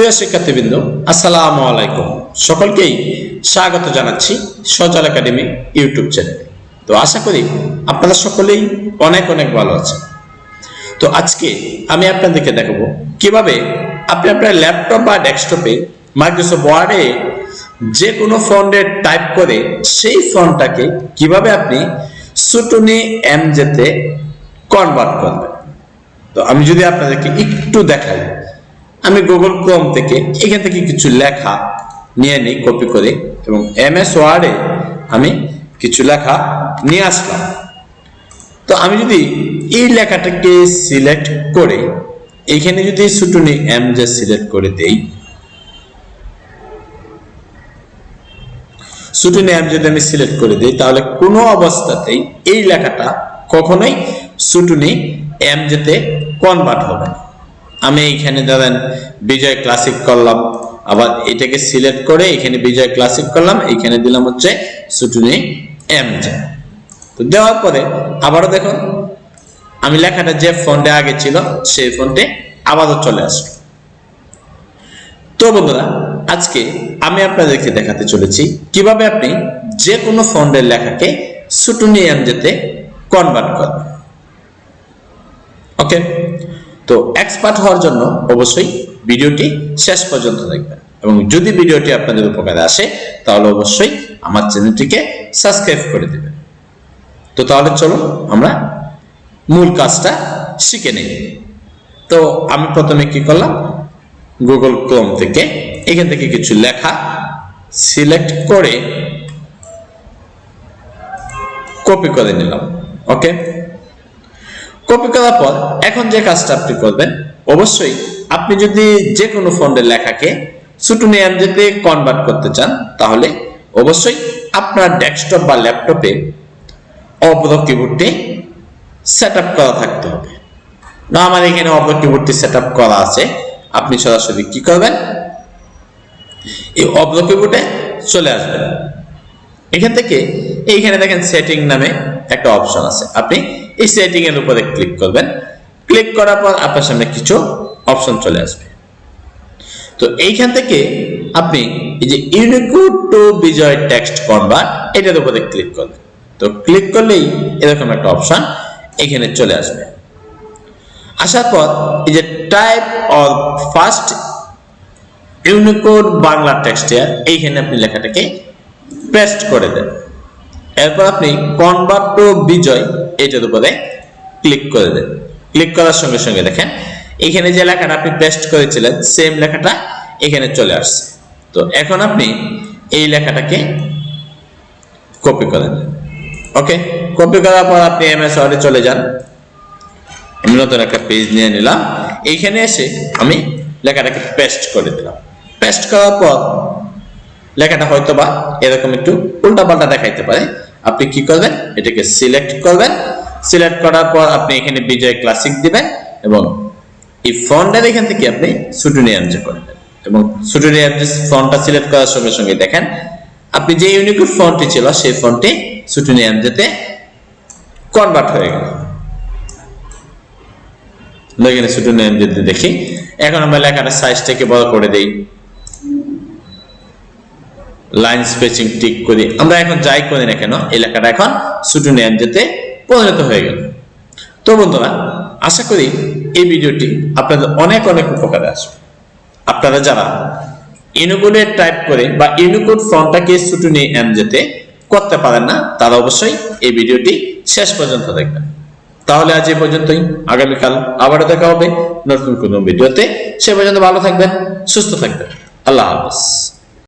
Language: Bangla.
প্রিয় শিক্ষার্থীবৃন্দ, আসসালামু আলাইকুম। সকলকেই স্বাগত জানাচ্ছি সজল একাডেমি ইউটিউব চ্যানেলে। তো আশা করি আপনারা সকলেই অনেক অনেক ভালো আছেন। তো আজকে আমি আপনাদেরকে দেখাবো কীভাবে আপনি আপনার ল্যাপটপ বা ডেস্কটপে মাইক্রোসফট ওয়ার্ডে যে কোনো ফন্টে টাইপ করে সেই ফন্টটাকে কীভাবে আপনি সুটুনি এম যেতে কনভার্ট করবেন। তো আমি যদি আপনাদেরকে একটু দেখাই। আমি গুগল ক্রোম থেকে এখান থেকে কিছু লেখা নিয়ে নিই কপি করে এবং এম এস ওয়ার্ডে আমি কিছু লেখা নিয়ে আসলাম। তো আমি যদি এই লেখাটাকে সিলেক্ট করে এইখানে যদি সুটুনি এম যে সিলেক্ট করে দেই সুটুনি এম যদি আমি সিলেক্ট করে দিই, তাহলে কোনো অবস্থাতেই এই লেখাটা কখনোই সুটুনি এম যেতে কনভার্ট হবে না। আমি এইখানে ধরেন বিজয় ক্লাসিক করলাম। আবার এটাকে সিলেক্ট করে এখানে বিজয় ক্লাসিক করলাম এইখানে দিলাম হচ্ছে সুটুনি এম জে তো দেওয়ার পরে আবারও দেখুন, আমি লেখাটা যে ফন্টে আগে ছিল, সেই ফন্টে আবারও চলে আসলো। তো বন্ধুরা, আজকে আমি আপনাদেরকে দেখাতে চলেছি কীভাবে আপনি যে কোনো ফন্টের লেখাকে সুটুনি এম যেতে কনভার্ট করবেন ওকে তো এক্সপার্ট হওয়ার জন্য অবশ্যই ভিডিওটি শেষ পর্যন্ত দেখবেন। এবং যদি ভিডিওটি আপনাদের উপকারে আসে, তাহলে অবশ্যই আমার চ্যানেলটিকে সাবস্ক্রাইব করে দেবেন। তো তাহলে চলুন আমরা মূল কাজটা শিখে নিই। তো আমি প্রথমে কি করলাম? গুগল ক্রোম থেকে এখান থেকে কিছু লেখা সিলেক্ট করে কপি করে নিলাম। ওকে কপি করার পর এখন যে কাজটা আপনি করবেন, অবশ্যই আপনি যদি যে কোনো ফন্টের লেখাকে সুটুনি এমজেতে কনভার্ট করতে চান, তাহলে অবশ্যই আপনার ডেস্কটপ বা ল্যাপটপে অবধ কিবোর্ডটি সেট করা থাকতে হবে। না, আমার এখানে অবধ কিবোর্ডটি সেট করা আছে। আপনি সরাসরি কি করবেন? এই অবধ কিবোর্ডে চলে আসবেন। এখান থেকে এইখানে দেখেন সেটিং নামে একটা অপশন আছে। আপনি এই সেটিং এর উপরে ক্লিক করবেন। ক্লিক করার পর আপনার সামনে কিছু অপশন চলে আসবে। তো এইখান থেকে আপনি এই যে Unicode to Bijoy text convert এটার উপরে ক্লিক করবেন। তো ক্লিক করলেই এরকম একটা অপশন এখানে চলে আসবে। আসার পর এই যে type or first Unicode Bangla text টেক্সটার এইখানে আপনি লেখাটাকে পেস্ট করে দেন। এরপর আপনি কনভার্ট টু বিজয় এটার উপরে ক্লিক করে দেন। ক্লিক করার সঙ্গে সঙ্গে দেখেন, এখানে যে লেখাটা আপনি পেস্ট করেছিলেন সেম লেখাটা এখানে চলে আসছে। তো এখন আপনি এই লেখাটাকে কপি করেন। ওকে কপি করার পর আপনি এমএস ওয়ার্ডে চলে যান। আমি নতুন একটা পেজ নিয়ে নিলাম। এইখানে এসে আমি লেখাটাকে পেস্ট করে দিলাম। পেস্ট করার পর লেখাটা হয়তো বা এরকম একটু উল্টা পাল্টা দেখাইতে পারে। আপনি কি করবেন? এটাকে সিলেক্ট করবেন। সিলেক্ট করার পর আপনি এখানে বিজয় ক্লাসিক দিবেন এবং এই ফন্টের এখান থেকে আপনি সুটুনি এমজে করবেন। এবং সুটুনি এমজে ফন্টটা সিলেক্ট করার সঙ্গে সঙ্গে দেখেন, আপনি যে ইউনিকোড ফন্টটি ছিল, সেই ফন্টটি সুটুনি এমজেতে কনভার্ট হয়ে গেল। এখানে সুটুনি এমজেতে দেখি। এখন আমরা লেখাটা সাইজটাকে বড় করে দেই। লাইন স্পেসিং টিক করি। আমরা এখন যাই করি না কেন? এই লেখাটা এখন সুটুনি যেতে পরিণত হয়ে গেল। তো বন্ধুরা, আশা করি এই ভিডিওটি আপনাদের অনেক অনেক উপকারে আসবে। আপনারা যারা ইউনিকোডে টাইপ করে বা ইউনিকোড ফর্মটাকে সুটুনি এম যেতে করতে পারেন না, তারা অবশ্যই এই ভিডিওটি শেষ পর্যন্ত দেখবেন। তাহলে আজ এই পর্যন্তই। আগামীকাল আবারও দেখা হবে নতুন কোনো ভিডিওতে। সে পর্যন্ত ভালো থাকবেন, সুস্থ থাকবেন। আল্লাহ হাফিজ।